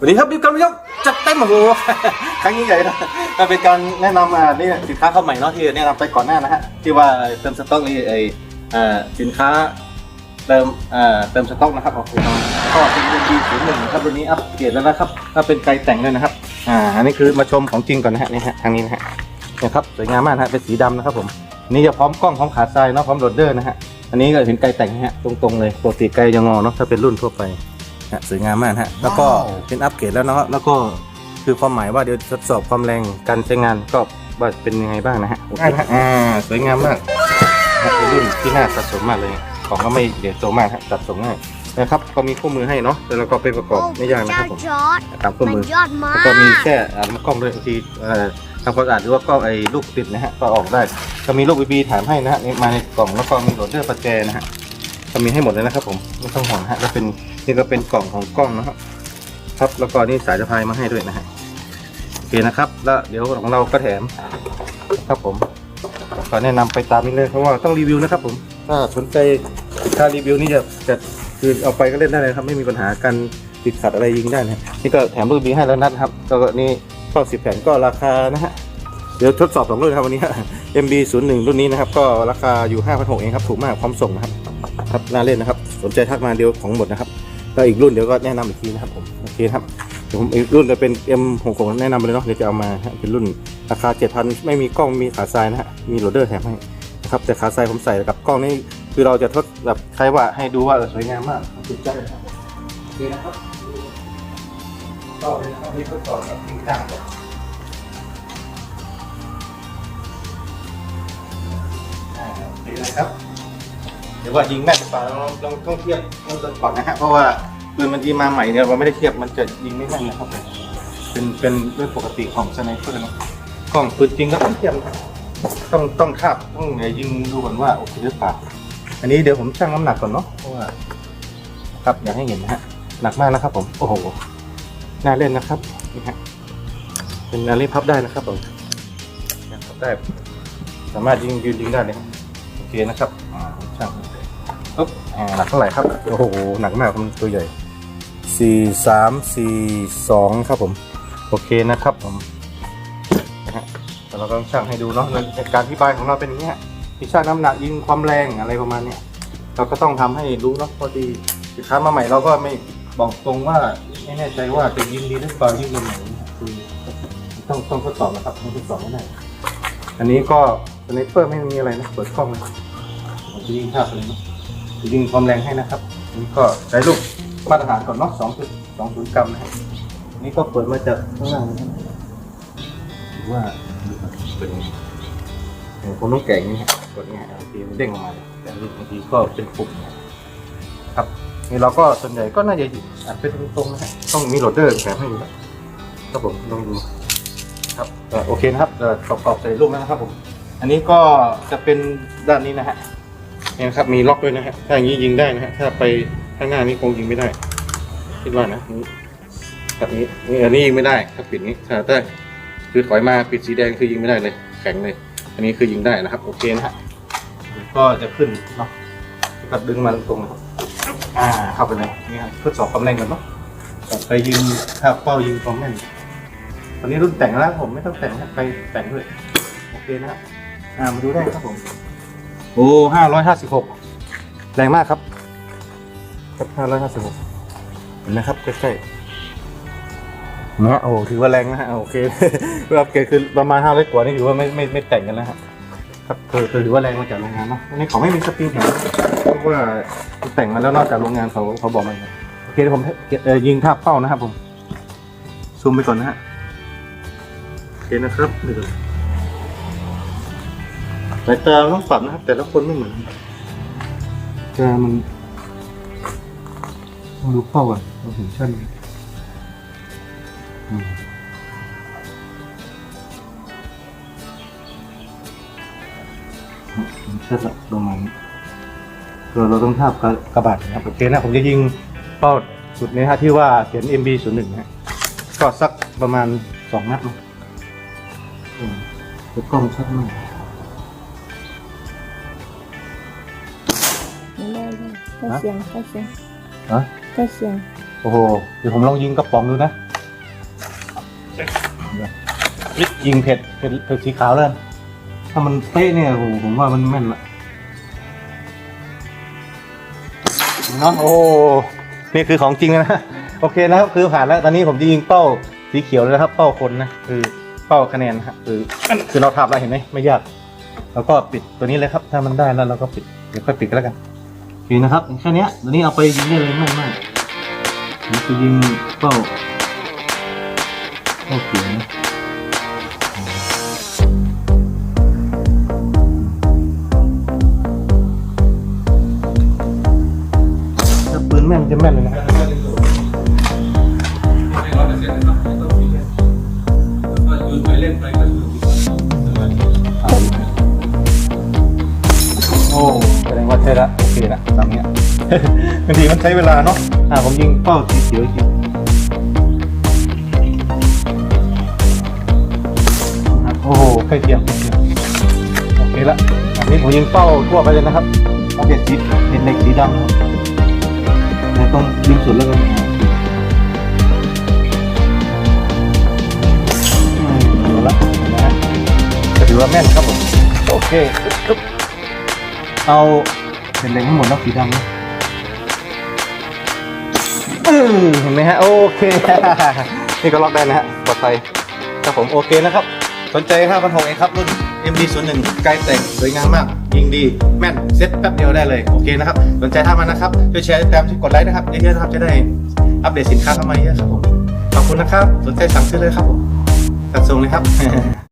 วัสดีครับบิ๊กกันยกจัดเต็มโอ้โหครั้งยิ่งใหญ่นะก็เป็นการแนะนำอ่านี่สินค้าเข้าใหม่เนาะที่แนะนำไปก่อนหน้านะฮะที่ว่าเติมสต็อกนี่ไออ่าสินค้าเติมอ่าเติมสต็อกนะครับโอเคเนาะก็เป็นรุ่นดีศูนย์หนึ่งครับรุ่นนี้อัปเกรดแล้วนะครับก็เป็นไกลแต่งด้วยนะครับอ่าอันนี้คือมาชมของจริงก่อนนะฮะนี่ฮะทางนี้นะฮะนี่ยครับสวยงามมากนะฮะเป็นสีดำนะครับผมนี่จะพร้อมกล้องพร้อมขาทรายเนาะพร้อมโหลดเดอร์นะฮะ อันนี้ก็เห็นไกลแต่งนะฮะตรงๆเลยปกติไกลจะงอเนาะถ้าเป็นรุ่นทั่วไปนะสวยงามมากนะฮะแล้วก็เป็นอัปเกรดแล้วเนาะแล้วก็คือความหมายว่าเดี๋ยวทดสอบความแรงการใช้งานก็ว่าเป็นยังไงบ้างนะฮะโอเคนะฮะอ่าสวยงามมากนะเป็นรุ่นที่น่าสะสมมากเลย ของก็ไม่เดี๋ยวโตมากฮะจัดส่งง่ายนะครับก็มีคู่มือให้เนาะแล้วก็ไปประกอบไม่ยากนะครับผมจอร์ดตามคู่มัมืนอยอดมาแล้วกก็มีแค่อ่ากล้องด้วยบางทีเอ่อ ทำความสะอาดหรือว่ากล้องไอ้ลูกติดนะฮะก็ออกได้ก็มีลูกบีบีแถมให้นะฮะมาในกล่องแล้วก็มีโหลดเดอร์ประแจนะฮะก็มีให้หมดเลยนะครับผมไม่ต้องห่วงนะฮะก็เป็นนี่ก็เป็นกล่องของกล้องนะครับครับแล้วก็นี่สายสะพายมาให้ด้วยนะฮะโอเคนะครับ แล้วเดี๋ยวของเราก็แถมครับผมก็แนะนำไปตามนี้เลยเพราะว่าต้องรีวิวนะครับผมถ้าสนใจถ้ารีวิวนี่จะจะคือเอาไปก็เล่นได้เลยครับไม่มีปัญหาการติดขัดอะไรยิงได้นะฮะนี่ก็แถมรูปบีให้แล้วนัดครับแล้วก็นี่ ก็สิบแผ่นก็ราคานะฮะเดี๋ยวทดสอบสองรุ่นนะครับวันนี้ MB 0 1 รุ่นนี้นะครับก็ราคาอยู่5 6 0 0เองครับถูกมากพร้อมส่งนะครับครับน่าเล่นนะครับ สนใจทักมาเดียวของหมดนะครับแล้วอีกรุ่นเดี๋ยวก็แนะนำอีกทีนะครับผมโอเคครับเดี๋ยวผมอีกรุ่นจะเป็น M 6 6 แนะนำไปเลยเนาะเดี๋ยวจะเอามาเป็นรุ่นราคา 7,000 ไม่มีกล้องมีขาทรายนะฮะมีโหลดเดอร์แถมให้นะครับแต่ขาทรายผมใส่กับกล้องนี่คือเราจะทดแบบใช้ว่าให้ดูว่าสวยงามมากติดใจเลยครับโอเคนะครับ ก็เป็นนะครับนี่ทดสอบแบบจริงจังก่อนอ่าโอเคนะครับ เดี๋ยวว่ายิงแม่นหรือเปล่าเราเราต้องเทียบเราจะก่อนนะฮะเพราะว่าปืนมันยิงมาใหม่เนี่ยเราไม่ได้เทียบมันจะยิงไม่แม่นนะครับเป็นเป็นเรื่องปกติของสไนเปอร์เนอะกล้องปืนจริงก็ต้องเทียบนะครับต้องต้องคาบต้องยิงดูก่อนว่าโอเคหรือเปล่าอันนี้เดี๋ยวผมชั่งน้ำหนักก่อนเนาะเพราะว่าครับอยากให้เห็นนะฮะหนักมากนะครับผม โอ้โห น่าเล่นนะครับนี่ฮะเป็นนาฬิพับได้นะครับผมพับได้ สามารถยิงยืนยิงได้เลยโอเคนะครับอ่างปุ๊บอ่าหนักเท่าไหร่ครับโอ้โหหนักมากมันตัวใหญ่สี่สามสี่สองครับผม โอเคนะครับผมนะฮะแต่เราต้องชั่งให้ดูเนาะในการอธิบายของเราเป็นอย่างนี้ฮะที่ชั่งน้ำหนักยิงความแรงอะไรประมาณเนี้ยเราก็ต้องทำให้รู้เนาะพอดีสินค้ามาใหม่เราก็ไม่บอกตรงว่า ไม่แน่ใจว่าจะยิงดีหรือเปล่ายิงตรงไหนคือต้องต้องทดสอบนะครับต้องทดสอบให้ได้อันนี้ก็สไนเปอร์ไม่มีอะไรนะเปิดกล้องเลยผมจะยิงภาพเลยเนาะยิงความแรงให้นะครับอันนี่ก็ใช้ลูกมาตรฐานก่อนเนาะสองจุดสองศูนย์กรัมนะครับอันนี่ก็เปิดมาจากข้างล่างนะครับหรือว่าเป็นอย่างผมต้องแกะอย่างนี้ครับกดง่ายบางทีมันเด้งออกมาเลยแต่บางทีก็เป็นปุ่มนะครับ นี่เราก็ส่วนใหญ่ก็น่าจะอยู่อัดไปตรงๆนะฮะต้องมีโหลดเดอร์แถมให้อยู่แล้วครับผมลองดูครับเอ่โอเคนะครับเอ่อประกอบใส่ลูกแล้วนะครับผม อันนี้ก็จะเป็นด้านนี้นะฮะนี่ยนะครับมีล็อกด้วยนะฮะถ้าอย่างนี้ยิงได้นะฮะถ้าไปข้างหน้านี้คงยิงไม่ได้คิดว่านะนี่แบบนี้นี่อันนี้ยิงไม่ได้ถ้าปิดนี้ถ้าถ้คือถอยมาปิดสีแดงคือยิงไม่ได้เลย แข็งเลย อันนี้คือยิงได้นะครับ โอเคนะฮะก็จะขึ้นเนาะก็ดึงมันตรงนะครับ อ่า เข้าไปเลยนี่ครับทดสอบความแรงกันเนาะก่อนไปยิงถ้าเป้ายิงความแม่นวันนี้รุ่นแต่งแล้วผมไม่ต้องแต่งนะไปแต่งด้วยโอเคนะครับอ่ามาดูได้ครับผม โอ้ห้าร้อยห้าสิบหกแรงมากครับครับห้าร้อยห้าสิบหกเห็นไหมครับใกล้ๆนะฮะโอ้ถือว่าแรงนะฮะโอเคเพื่ออัปเกรดคือประมาณห้าร้อยกว่านี่ถือว่าไม่ไม่ไม่แต่งกันแล้วครับ ครับคือคือถือว่าแรงมาจากโรงงานเนาะอันนี้เขาไม่มีสปริงแถมเพราะว่าแต่งมาแล้วนอกจากโรงงานเขาเขาบอกมาอย่างนี้โอเคเดี๋ยวผมเอ่อยิงท่าเป้านะครับผมซูมไปก่อนนะฮะโอเคนะครับเดี๋ยวสายตาต้องปรับนะครับ แต่ละคนไม่เหมือนตามันต้องรู้เป้าก่อนเราถึงชั้นอืม ถึงชั้นละประมาณนี้เราเราต้องทาบกระกระบาดนะครับโอเคนะผมจะยิงเป้าสุดนี้ฮะที่ว่าเขียน MB 0 1นะฮะก็สักประมาณสองนัดเนอะอืมแต่กล้องชัดมากไม่ได้เลยใกล้เสียงใกล้เสียงฮะใกล้เสียง โอ้โห เดี๋ยวผมลองยิงกระป๋องดูนะ ยิงเผ็ดเผ็ดเผ็ดสีขาวเลย ถ้ามันเป๊ะเนี่ยโอ้โหผมว่ามันแม่นละเนาะโอ้โหนี่คือของจริงนะโอเคนะครับคือผ่านแล้วตอนนี้ผมจะยิงเป้าสีเขียวเลยนะครับ เป้าคนนะคือเป้าคะแนนนะครับคือคือเราทำแล้วเห็นไหมไม่ยากแล้วก็ปิดตัวนี้เลยครับ ถ้ามันได้แล้วเราก็ปิดเดี๋ยวค่อยปิดก็แล้วกันโอเคนะครับแค่นี้ตัวนี้เอาไปยิงได้เลยไม่มากนี่คือยิงเป้าเป้าเขียวนะ แม่นจะแม่นเลยนะโอ้แสดงว่าใช่ละโอเคละตามเนี้ยบางทีมันใช้เวลาเนาะอ่าผมยิงเป้าสีเขียวจริงโอ้โหใกล้เคียงใกล้เคียงโอเคละอันนี้ผมยิงเป้าทั่วไปเลยนะครับเอาเด็ดสีเด็ดเหล็กสีดำครับเนี่ย ต้องยิงสุดแล้วกันอืมเอาละนะฮะถือว่าแม่นครับผม โอเค เอาเป็นเล็งให้หมดแล้วสีดำนะอืมเห็นไหมฮะ โอเค นี่ก็ล็อกได้นะฮะปลอดภัยครับผมโอเคนะครับ สนใจ5 6 0 0เองครับรุ่น MD 0 1 ไกลแต่งสวยงามมาก ยิงดีแม่นเซ็ตแป๊บเดียวได้เลยโอเคนะครับสนใจท่ามันนะครับช่วยแชร์ตามช่วยกดไลค์นะครับเยอะๆนะครับจะได้อัปเดตสินค้าเข้ามาเยอะครับผมขอบคุณนะครับสนใจสั่งซื้อเลยครับผมจัดส่งเลยครับ